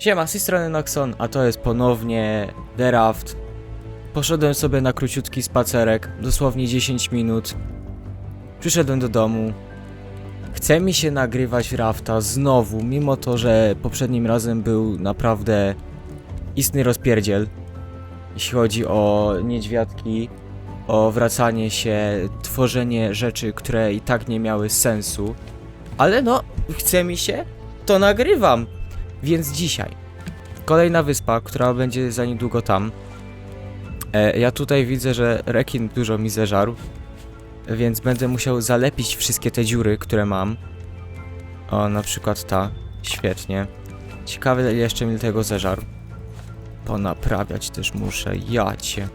Siema, z tej strony Noxon, a to jest ponownie The Raft. Poszedłem sobie na króciutki spacerek, dosłownie 10 minut. Przyszedłem do domu. Chce mi się nagrywać Rafta znowu, mimo to, że poprzednim razem był naprawdę istny rozpierdziel. Jeśli chodzi o niedźwiadki, o wracanie się, tworzenie rzeczy, które i tak nie miały sensu. Ale no, chce mi się, to nagrywam. Więc dzisiaj kolejna wyspa, która będzie za niedługo tam. E, ja tutaj widzę, że rekin dużo mi zeżarł, więc będę musiał zalepić wszystkie te dziury, które mam. O, na przykład ta. Świetnie. Ciekawe, ile jeszcze mi tego zeżarł. Ponaprawiać też muszę, jacie.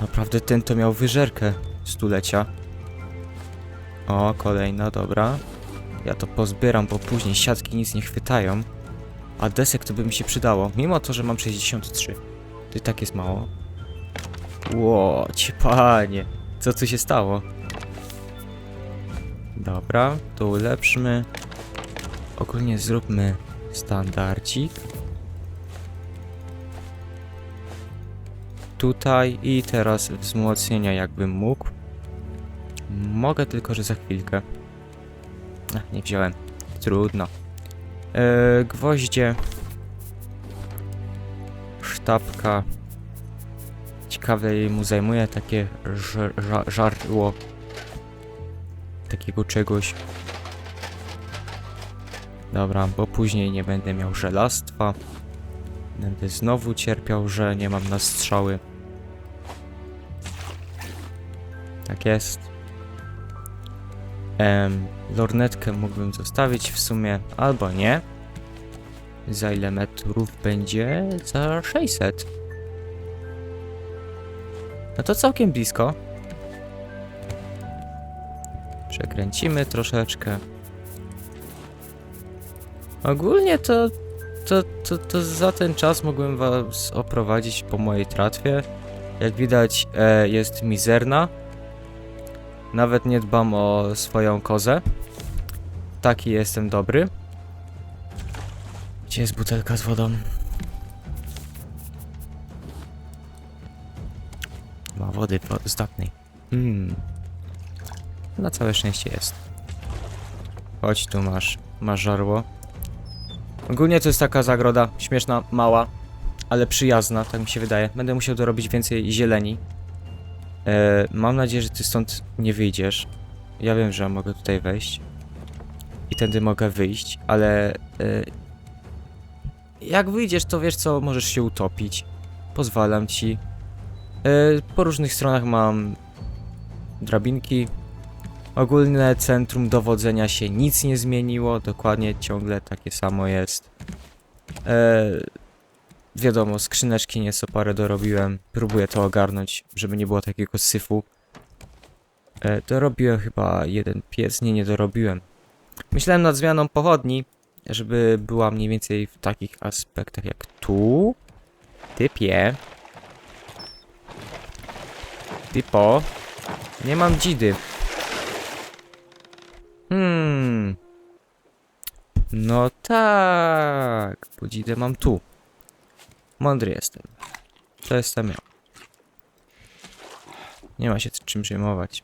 Naprawdę ten to miał wyżerkę stulecia. O, kolejna, dobra. Ja to pozbieram, bo później siatki nic nie chwytają. A desek to by mi się przydało, mimo to, że mam 63. To i tak jest mało. Ło, ci panie. Co tu się stało? Dobra, to ulepszmy. Ogólnie zróbmy standardzik. Tutaj i teraz wzmocnienia jakbym mógł. Mogę tylko, że za chwilkę. Ach, nie wziąłem. Trudno. Eee, gwoździe. Sztabka. Ciekawe jej mu zajmuje takie żar ża żarło. Takiego czegoś. Dobra, bo później nie będę miał żelastwa. Będę znowu cierpiał, że nie mam na strzały. Tak jest. Em, lornetkę mógłbym zostawić w sumie, albo nie. Za ile metrów będzie? Za 600. No to całkiem blisko. Przekręcimy troszeczkę. Ogólnie to, to, to, to za ten czas mogłem was oprowadzić po mojej tratwie. Jak widać e, jest mizerna. Nawet nie dbam o swoją kozę. Taki jestem dobry. Gdzie jest butelka z wodą? Ma wody dostatniej. Hmm. Na całe szczęście jest. Chodź tu masz, masz żarło. Ogólnie to jest taka zagroda, śmieszna, mała, ale przyjazna, tak mi się wydaje. Będę musiał dorobić więcej zieleni. E, mam nadzieję, że ty stąd nie wyjdziesz. Ja wiem, że mogę tutaj wejść. I tędy mogę wyjść, ale... E, jak wyjdziesz, to wiesz co, możesz się utopić. Pozwalam ci. E, po różnych stronach mam drabinki. Ogólne centrum dowodzenia się nic nie zmieniło, dokładnie ciągle takie samo jest. E, wiadomo, skrzyneczki nieco parę dorobiłem. Próbuję to ogarnąć, żeby nie było takiego syfu. E, dorobiłem chyba jeden piec, nie, nie dorobiłem. Myślałem nad zmianą pochodni, żeby była mniej więcej w takich aspektach jak tu. Typie. Typo. Nie mam dzidy. Hmm. No tak. Bo dzidę mam tu. Mądry jestem. To jestem ja. Nie ma się czym przejmować.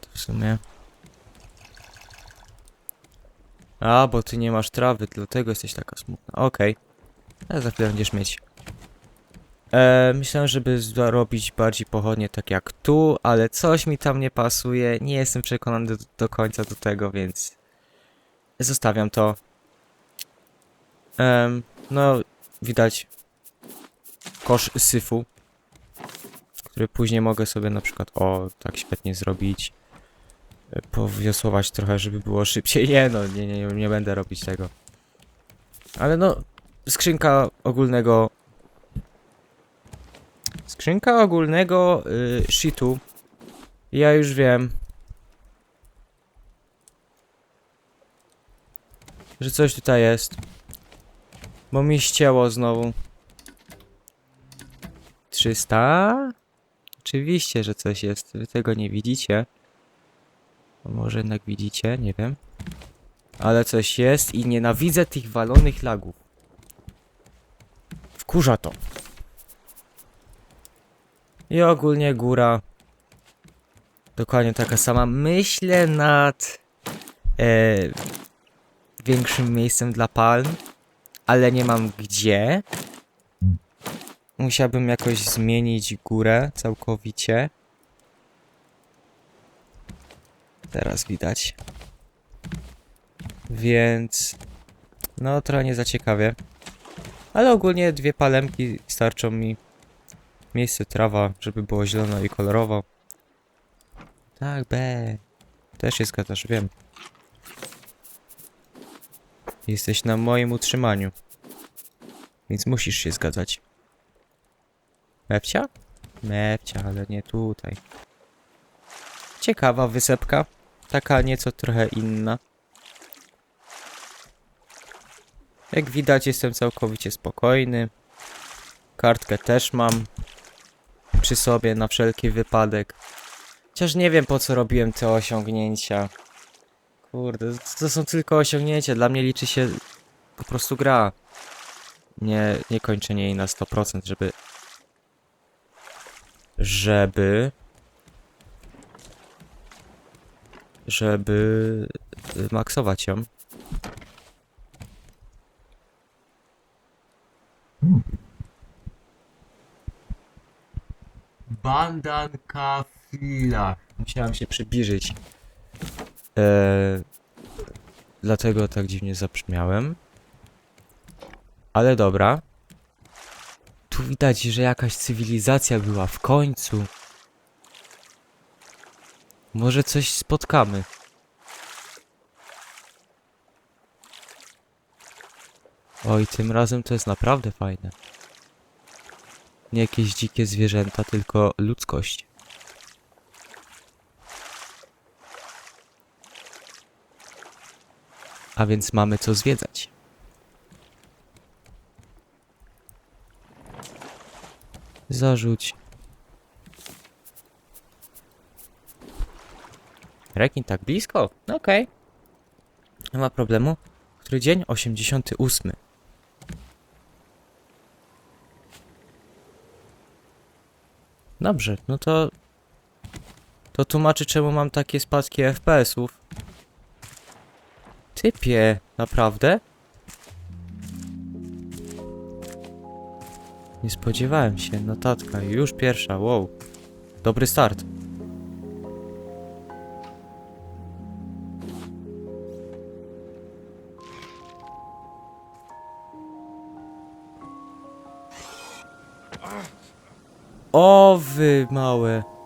To w sumie... A, bo ty nie masz trawy, dlatego jesteś taka smutna. Okej. Okay. za chwilę będziesz mieć. E, myślałem, żeby zarobić bardziej pochodnie tak jak tu, ale coś mi tam nie pasuje. Nie jestem przekonany do, do końca do tego, więc zostawiam to. Em, no, widać kosz syfu, który później mogę sobie na przykład, o, tak świetnie zrobić. E, Powiosłować trochę, żeby było szybciej. Nie no, nie, nie, nie będę robić tego. Ale no, skrzynka ogólnego Skrzynka ogólnego y, shitu. Ja już wiem. Że coś tutaj jest. Bo mi ścięło znowu. 300? Oczywiście, że coś jest. Wy tego nie widzicie. Może jednak widzicie, nie wiem. Ale coś jest i nienawidzę tych walonych lagów. Wkurza to. I ogólnie góra. Dokładnie taka sama. Myślę nad e, większym miejscem dla palm, ale nie mam gdzie. Musiałbym jakoś zmienić górę całkowicie. Teraz widać. Więc no trochę nie za ciekawie. Ale ogólnie dwie palemki starczą mi. Miejsce trawa, żeby było zielono i kolorowo. Tak, be. Też się zgadzasz, wiem. Jesteś na moim utrzymaniu. Więc musisz się zgadzać. Mewcia? Mewcia, ale nie tutaj. Ciekawa wysepka. Taka nieco trochę inna. Jak widać jestem całkowicie spokojny. Kartkę też mam przy sobie na wszelki wypadek. Chociaż nie wiem po co robiłem te osiągnięcia. Kurde, to są tylko osiągnięcia. Dla mnie liczy się po prostu gra. Nie, nie kończenie jej na 100%, żeby... Żeby... Żeby... maksować ją. Bandanka Fila. Musiałem się przybliżyć. Eee, dlatego tak dziwnie zabrzmiałem. Ale dobra. Tu widać, że jakaś cywilizacja była w końcu. Może coś spotkamy. Oj, tym razem to jest naprawdę fajne. Nie jakieś dzikie zwierzęta, tylko ludzkość. A więc mamy co zwiedzać. Zarzuć. Rekin tak blisko? No Okej. Nie ma problemu. Który dzień? 88. Dobrze, no to... To tłumaczy czemu mam takie spadki FPS-ów. Typie, naprawdę? Nie spodziewałem się, notatka, już pierwsza, wow. Dobry start. O wy małe.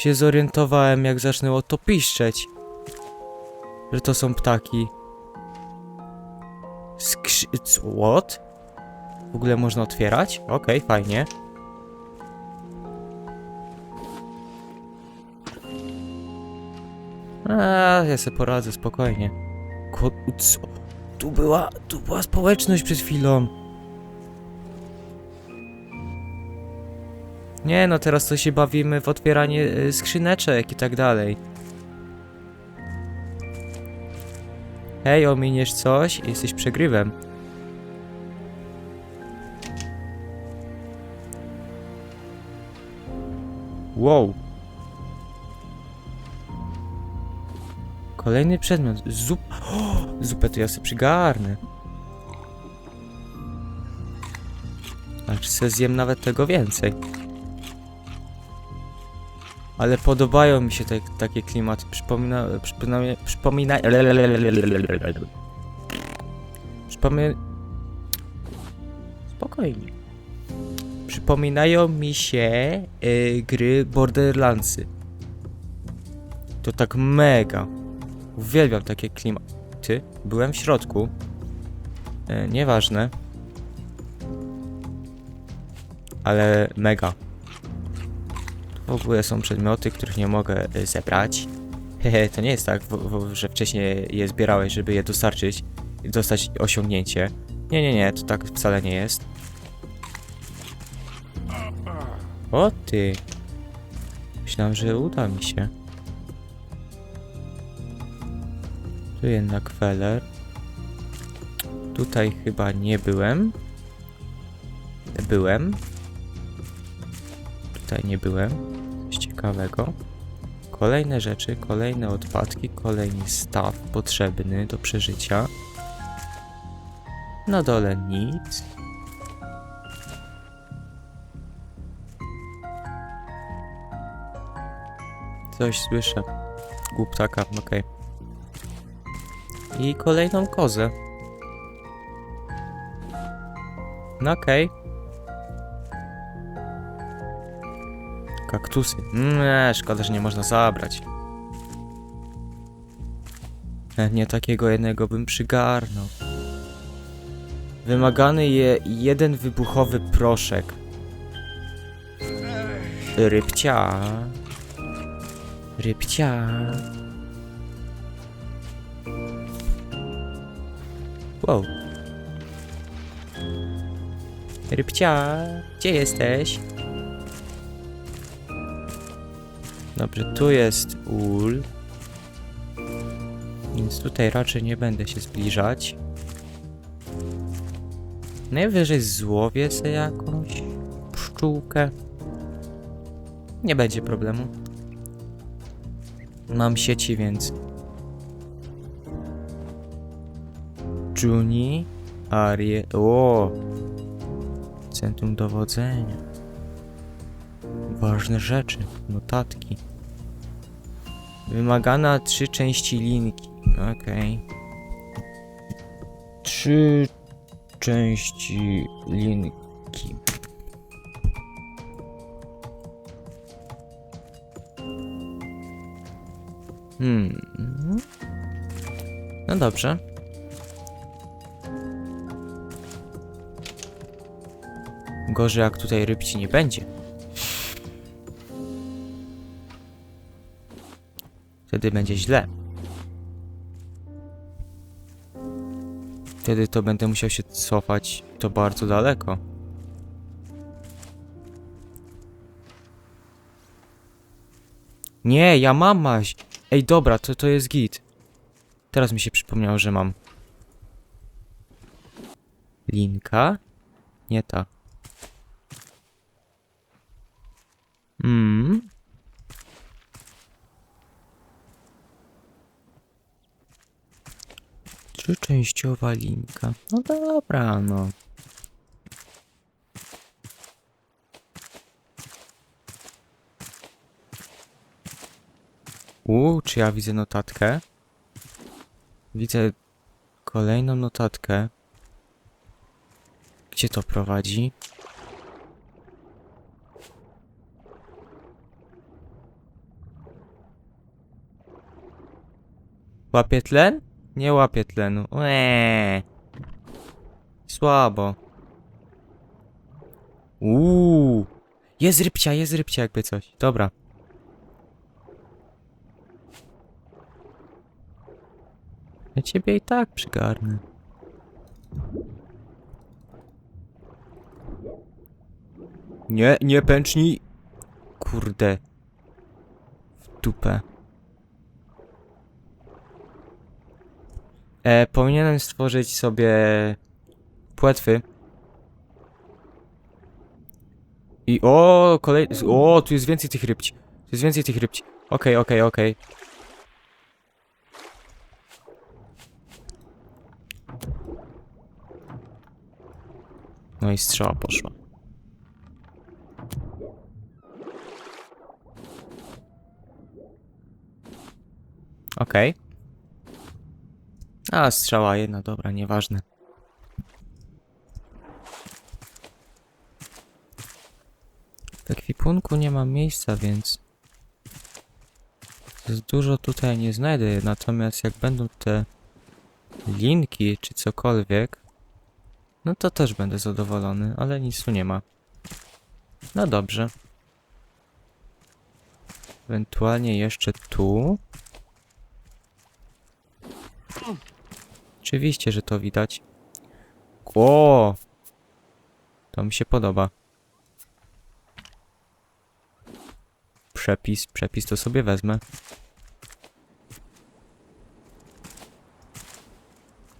Się zorientowałem jak zaczęło to piszczeć. Że to są ptaki. Skrzy... What? W ogóle można otwierać? Okej, fajnie. A, ja sobie poradzę spokojnie. Ko... Co? Tu była... Tu była społeczność przed chwilą. Nie no, teraz to się bawimy w otwieranie y, skrzyneczek i tak dalej. Hej, ominiesz coś? Jesteś przegrywem. Wow. Kolejny przedmiot. Zup... O, zupę to ja sobie przygarnę. Aż se zjem nawet tego więcej. Ale podobają mi się te, takie klimaty. Przypomina... Przypomina... Przypomina... Przypomina... Spokojnie. Przypominają mi się y, gry Borderlandsy. To tak mega. Uwielbiam takie klimaty. Byłem w środku. E, nieważne. Ale mega. W ogóle są przedmioty, których nie mogę y, zebrać. Hehe, to nie jest tak, że wcześniej je zbierałeś, żeby je dostarczyć i dostać osiągnięcie. Nie, nie, nie, to tak wcale nie jest. O ty. Myślałem, że uda mi się. Tu jednak feller. Tutaj chyba nie byłem. Byłem. Tutaj nie byłem. Coś ciekawego. Kolejne rzeczy, kolejne odpadki, kolejny staw potrzebny do przeżycia. Na dole nic. Coś słyszę. Głuptaka, okej. I kolejną kozę. No okej. Kaktusy. Nie, szkoda, że nie można zabrać. Nie takiego jednego bym przygarnął. Wymagany je jeden wybuchowy proszek. Rybcia. Rybcia. Wow. Rybcia, gdzie jesteś? Dobrze, tu jest ul. Więc tutaj raczej nie będę się zbliżać. Najwyżej złowię sobie jakąś pszczółkę. Nie będzie problemu. Mam sieci, więc... Juni, Arie... O! Centrum dowodzenia. Ważne rzeczy, notatki. Wymagana trzy części linki. Okej. Trzy części linki. Hmm. No dobrze. Gorzej jak tutaj rybci nie będzie. Wtedy będzie źle. Wtedy to będę musiał się cofać to bardzo daleko. Nie, ja mam maść. Ej, dobra, to, to jest git. Teraz mi się przypomniało, że mam. Linka? Nie ta. Mm. Trzyczęściowa linka. No dobra, no. U, czy ja widzę notatkę? Widzę kolejną notatkę. Gdzie to prowadzi? Łapie tlen? Nie łapie tlenu. Eee. Słabo. Uuu. Jest rybcia, jest rybcia jakby coś. Dobra. Ja ciebie i tak przygarnę. Nie, nie pęcznij. Kurde. W dupę. E, powinienem stworzyć sobie płetwy. I o, kolej... O, tu jest więcej tych rybci. Tu jest więcej tych rybci. Okej, okej, okej. No i strzała poszła. Okej. A, strzała jedna, dobra, nieważne. W ekwipunku nie mam miejsca, więc... Dużo tutaj nie znajdę, natomiast jak będą te linki czy cokolwiek, no to też będę zadowolony, ale nic tu nie ma. No dobrze. Ewentualnie jeszcze tu. Oczywiście, że to widać. O! To mi się podoba. Przepis, przepis to sobie wezmę.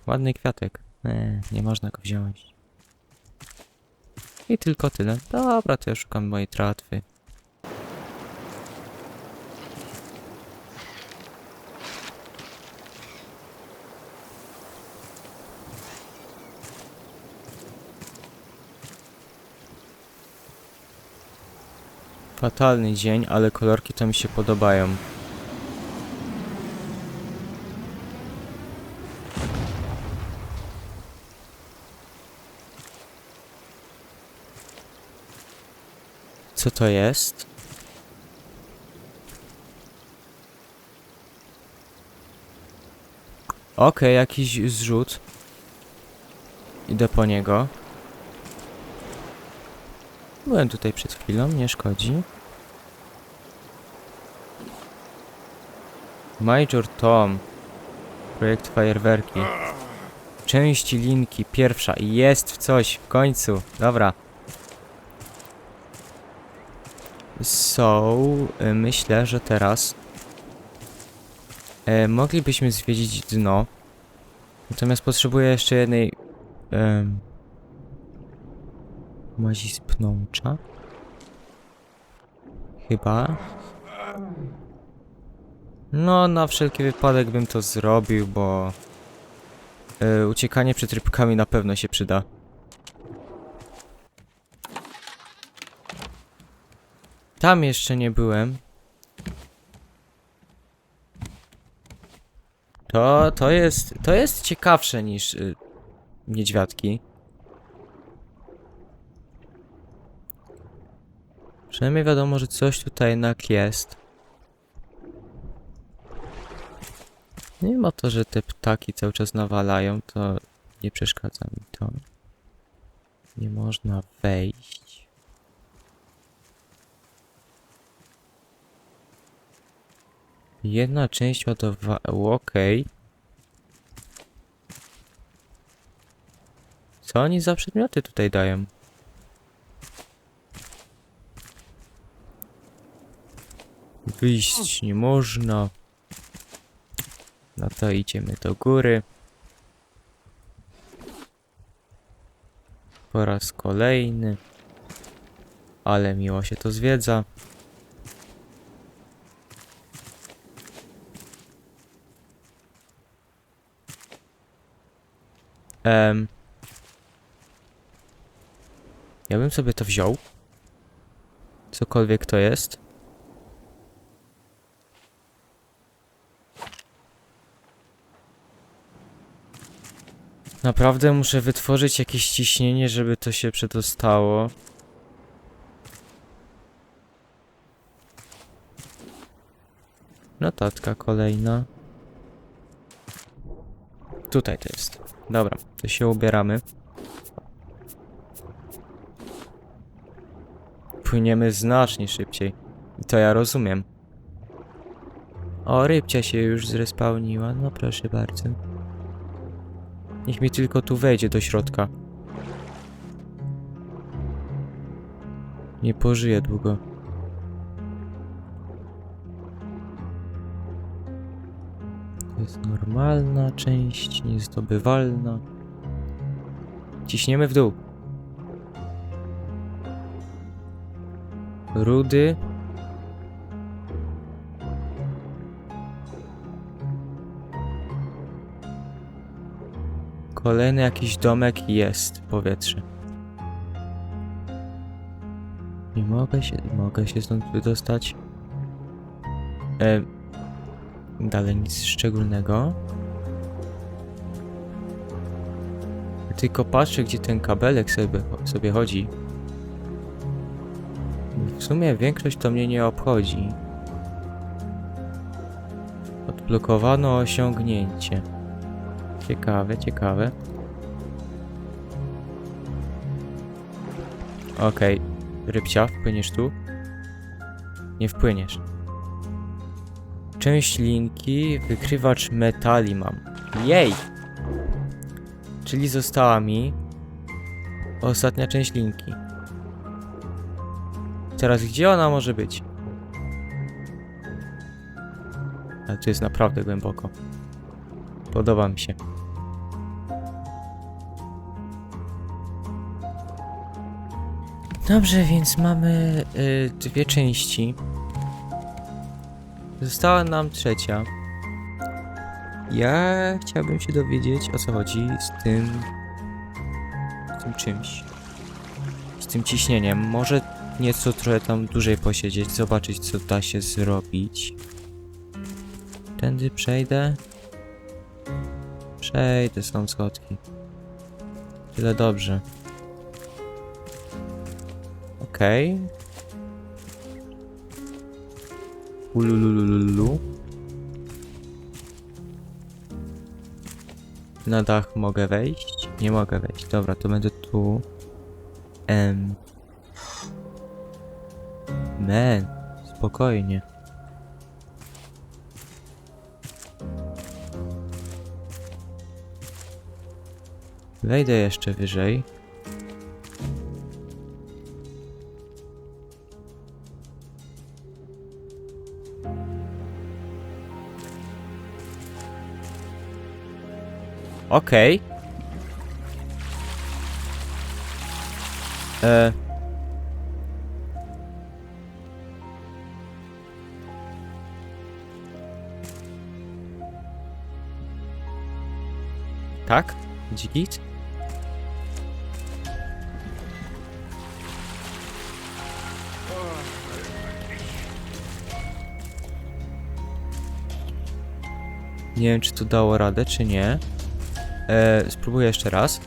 Ładny kwiatek. E, nie można go wziąć. I tylko tyle. Dobra, to ja szukam mojej tratwy. Fatalny dzień, ale kolorki to mi się podobają. Co to jest? Okej, jakiś zrzut. Idę po niego. Byłem tutaj przed chwilą, nie szkodzi. Major Tom. Projekt fajerwerki. Część linki, pierwsza. Jest w coś, w końcu. Dobra. So, y, myślę, że teraz e, moglibyśmy zwiedzić dno. Natomiast potrzebuję jeszcze jednej em, mazi pnącza. Chyba. No, na wszelki wypadek bym to zrobił, bo e, uciekanie przed rybkami na pewno się przyda. Tam jeszcze nie byłem. To, to jest, to jest ciekawsze niż y, niedźwiadki. Przynajmniej wiadomo, że coś tutaj jednak jest. Mimo to, że te ptaki cały czas nawalają, to nie przeszkadza mi to. Nie można wejść. Jedna część ładowa... Okej. Co oni za przedmioty tutaj dają? Wyjść nie można. No to idziemy do góry. Po raz kolejny. Ale miło się to zwiedza. Em. Ja bym sobie to wziął. Cokolwiek to jest. Naprawdę muszę wytworzyć jakieś ciśnienie, żeby to się przedostało. Notatka kolejna. Tutaj to jest. Dobra, to się ubieramy. Płyniemy znacznie szybciej. I to ja rozumiem. O, rybcia się już zrespawniła. No proszę bardzo. Niech mi tylko tu wejdzie do środka. Nie pożyje długo. To jest normalna część, niezdobywalna. Ciśniemy w dół. Rudy. Kolejny jakiś domek jest w powietrze. Nie mogę się, mogę się stąd wydostać. E, dalej nic szczególnego. Tylko patrzę, gdzie ten kabelek sobie, sobie chodzi. W sumie większość to mnie nie obchodzi. Odblokowano osiągnięcie. Ciekawe, ciekawe. Okej, rybcia, wpłyniesz tu? Nie wpłyniesz. Część linki, wykrywacz metali mam. Jej! Czyli została mi ostatnia część linki. Teraz gdzie ona może być? Ale tu jest naprawdę głęboko. Podoba mi się. Dobrze, więc mamy y, dwie części. Została nam trzecia. Ja chciałbym się dowiedzieć o co chodzi z tym. z tym czymś. Z tym ciśnieniem. Może nieco trochę tam dłużej posiedzieć, zobaczyć co da się zrobić. Tędy przejdę. Przejdę, są schodki. Tyle dobrze. Okej. Ululululu. Na dach mogę wejść? Nie mogę wejść. Dobra, to będę tu. Em. Men, spokojnie. Wejdę jeszcze wyżej. Okej. E. Tak? Dzikit? Nie wiem, czy to dało radę, czy nie. E, spróbuję jeszcze raz.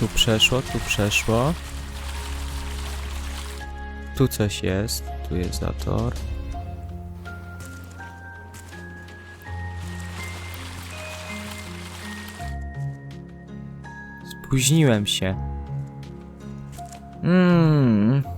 Tu przeszło, tu przeszło. Tu coś jest. Tu jest zator. Spóźniłem się. Mmm.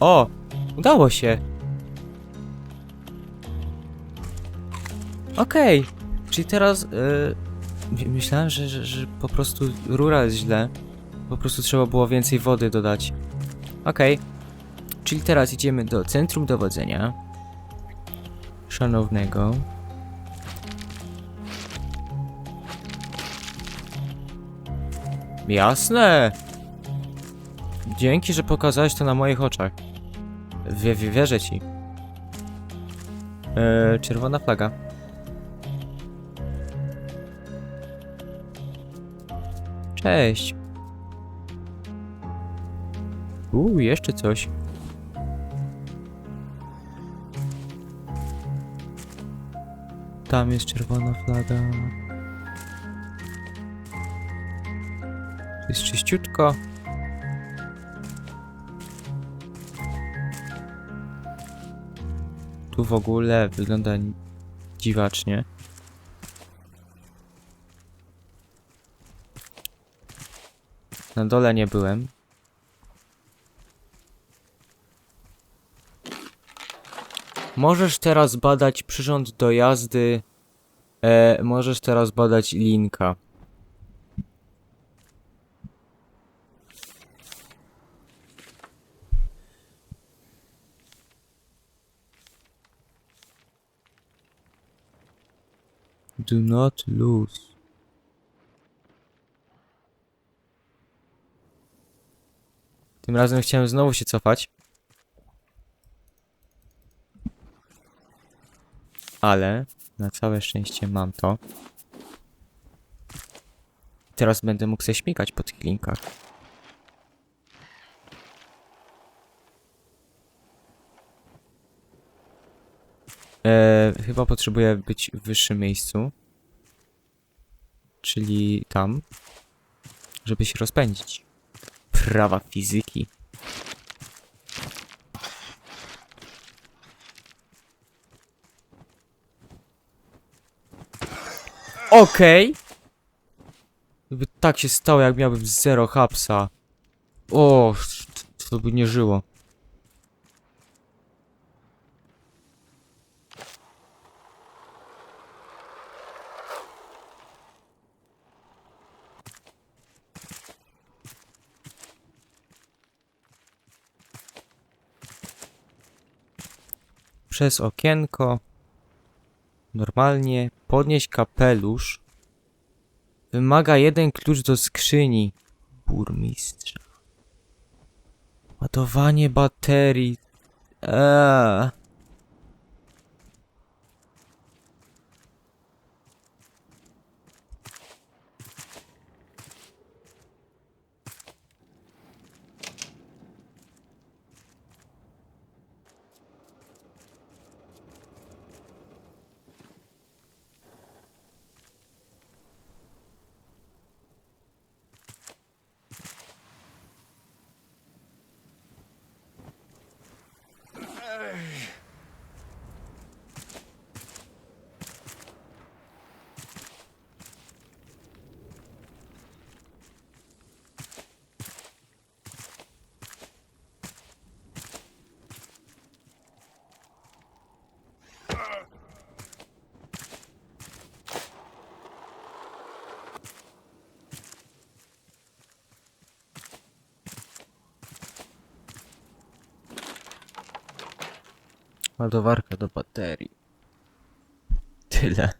O! Udało się! Okej, czyli teraz y, my- myślałem, że, że, że po prostu rura jest źle. Po prostu trzeba było więcej wody dodać. Okej, czyli teraz idziemy do centrum dowodzenia. Szanownego. Jasne! Dzięki, że pokazałeś to na moich oczach. Wie, wie, wierzę ci. Eee, czerwona flaga. Cześć. Uuu, jeszcze coś. Tam jest czerwona flaga. Jest czyściutko. Tu w ogóle wygląda dziwacznie. Na dole nie byłem. Możesz teraz badać przyrząd do jazdy. E, możesz teraz badać linka. Do not lose. Tym razem chciałem znowu się cofać. Ale na całe szczęście mam to. Teraz będę mógł się śmigać po tych linkach. Eee, chyba potrzebuję być w wyższym miejscu. Czyli tam. Żeby się rozpędzić. Prawa fizyki. Okej. Gdyby tak się stało, jak miałbym zero hapsa. O, to by nie żyło. Przez okienko. Normalnie. Podnieść kapelusz. Wymaga jeden klucz do skrzyni. Burmistrza. Ładowanie baterii. Eee. Ładowarka do baterii. Tyle.